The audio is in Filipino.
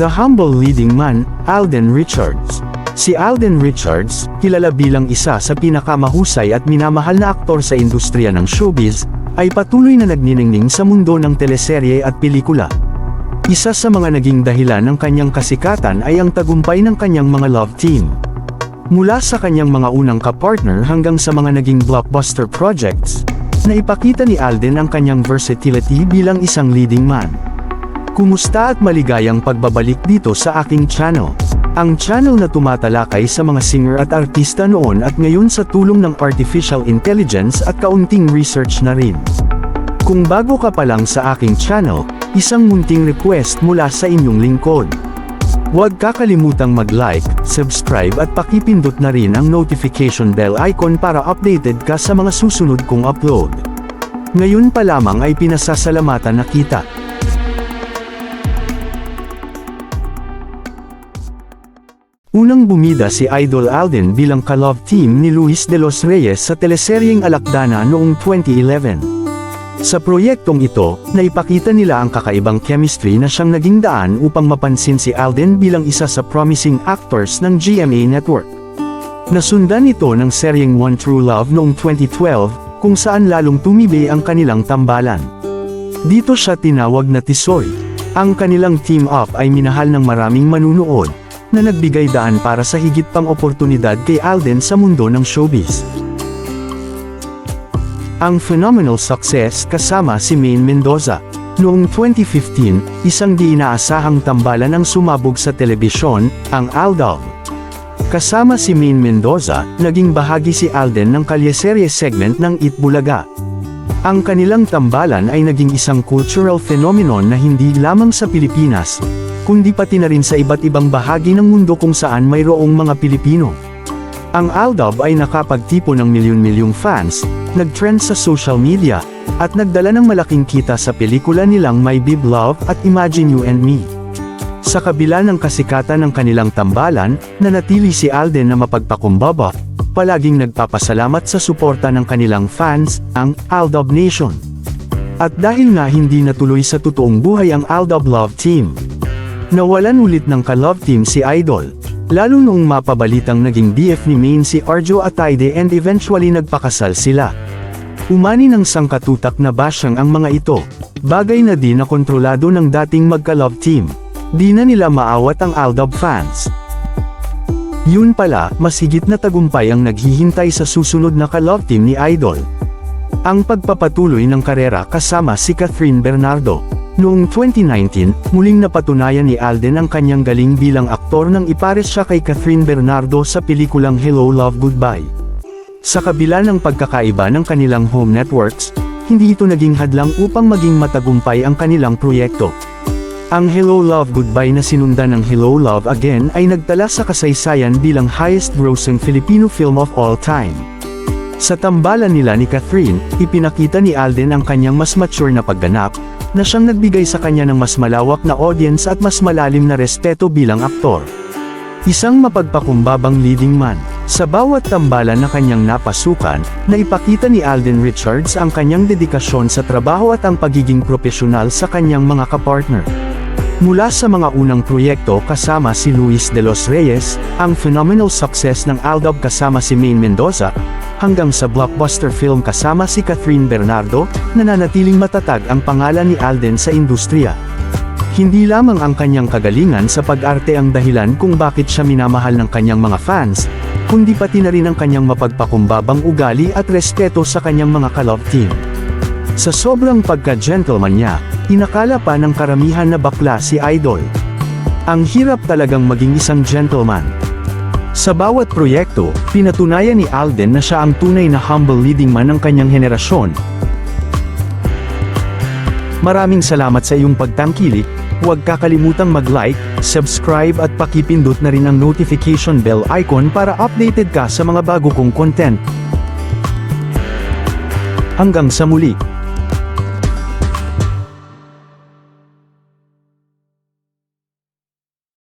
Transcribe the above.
The humble leading man, Alden Richards. Si Alden Richards, kilala bilang isa sa pinakamahusay at minamahal na aktor sa industriya ng showbiz, ay patuloy na nagniningning sa mundo ng teleserye at pelikula. Isa sa mga naging dahilan ng kanyang kasikatan ay ang tagumpay ng kanyang mga love team. Mula sa kanyang mga unang kapartner hanggang sa mga naging blockbuster projects, naipakita ni Alden ang kanyang versatility bilang isang leading man. Kumusta at maligayang pagbabalik dito sa aking channel. Ang channel na tumatalakay sa mga singer at artista noon at ngayon sa tulong ng artificial intelligence at kaunting research na rin. Kung bago ka pa lang sa aking channel, isang munting request mula sa inyong lingkod. Huwag kakalimutang mag-like, subscribe at pakipindot na rin ang notification bell icon para updated ka sa mga susunod kong upload. Ngayon pa lamang ay pinasasalamatan na kita. Unang bumida si Idol Alden bilang ka-love team ni Luis de los Reyes sa teleseryeng Alakdana noong 2011. Sa proyektong ito, naipakita nila ang kakaibang chemistry na siyang naging daan upang mapansin si Alden bilang isa sa promising actors ng GMA Network. Nasundan ito ng seryeng One True Love noong 2012, kung saan lalong tumibi ang kanilang tambalan. Dito siya tinawag na Tisoy. Ang kanilang team-up ay minahal ng maraming manunood, na nagbigay daan para sa higit pang oportunidad kay Alden sa mundo ng showbiz. Ang phenomenal success kasama si Maine Mendoza. Noong 2015, isang di inaasahang tambalan ang sumabog sa telebisyon, ang Aldab. Kasama si Maine Mendoza, naging bahagi si Alden ng kalyeserye segment ng Eat Bulaga. Ang kanilang tambalan ay naging isang cultural phenomenon na hindi lamang sa Pilipinas, kundi pati na rin sa iba't ibang bahagi ng mundo kung saan mayroong mga Pilipino. Ang Aldab ay nakapagtipo ng milyon-milyong fans, nag-trend sa social media, at nagdala ng malaking kita sa pelikula nilang My Big Love at Imagine You and Me. Sa kabila ng kasikatan ng kanilang tambalan, nanatili si Alden na mapagpakumbaba, palaging nagpapasalamat sa suporta ng kanilang fans, ang Aldab Nation. At dahil nga hindi natuloy sa totoong buhay ang Aldab Love Team, Nawalan ulit ng ka-love team si Idol. Lalo noong mapabalitang naging BF ni Maine si Arjo Ataide and eventually nagpakasal sila. Umani ng sangkatutak na basyang ang mga ito. Bagay na di na kontrolado ng dating magka-love team. Di na nila maawat ang Aldab fans. Yun pala, mas higit na tagumpay ang naghihintay sa susunod na ka-love team ni Idol. Ang pagpapatuloy ng karera kasama si Catherine Bernardo. Noong 2019, muling napatunayan ni Alden ang kanyang galing bilang aktor nang ipares siya kay Catherine Bernardo sa pelikulang Hello Love Goodbye. Sa kabila ng pagkakaiba ng kanilang home networks, hindi ito naging hadlang upang maging matagumpay ang kanilang proyekto. Ang Hello Love Goodbye na sinundan ng Hello Love Again ay nagtala sa kasaysayan bilang highest-grossing Filipino film of all time. Sa tambalan nila ni Catherine, ipinakita ni Alden ang kanyang mas mature na pagganap, na siyang nagbigay sa kanya ng mas malawak na audience at mas malalim na respeto bilang aktor. Isang mapagpakumbabang leading man. Sa bawat tambalan na kanyang napasukan, naipakita ni Alden Richards ang kanyang dedikasyon sa trabaho at ang pagiging profesional sa kanyang mga kapartner. Mula sa mga unang proyekto kasama si Luis de los Reyes, ang phenomenal success ng Aldab kasama si Maine Mendoza, hanggang sa blockbuster film kasama si Catherine Bernardo, nananatiling matatag ang pangalan ni Alden sa industriya. Hindi lamang ang kanyang kagalingan sa pag-arte ang dahilan kung bakit siya minamahal ng kanyang mga fans, kundi pati na rin ang kanyang mapagpakumbabang ugali at respeto sa kanyang mga ka-love team. Sa sobrang pagka-gentleman niya, inakala pa ng karamihan na bakla si Idol. Ang hirap talagang maging isang gentleman. Sa bawat proyekto, pinatunayan ni Alden na siya ang tunay na humble leading man ng kanyang henerasyon. Maraming salamat sa iyong pagtangkilik, huwag kakalimutang mag-like, subscribe at pakipindot na rin ang notification bell icon para updated ka sa mga bago kong content. Hanggang sa muli!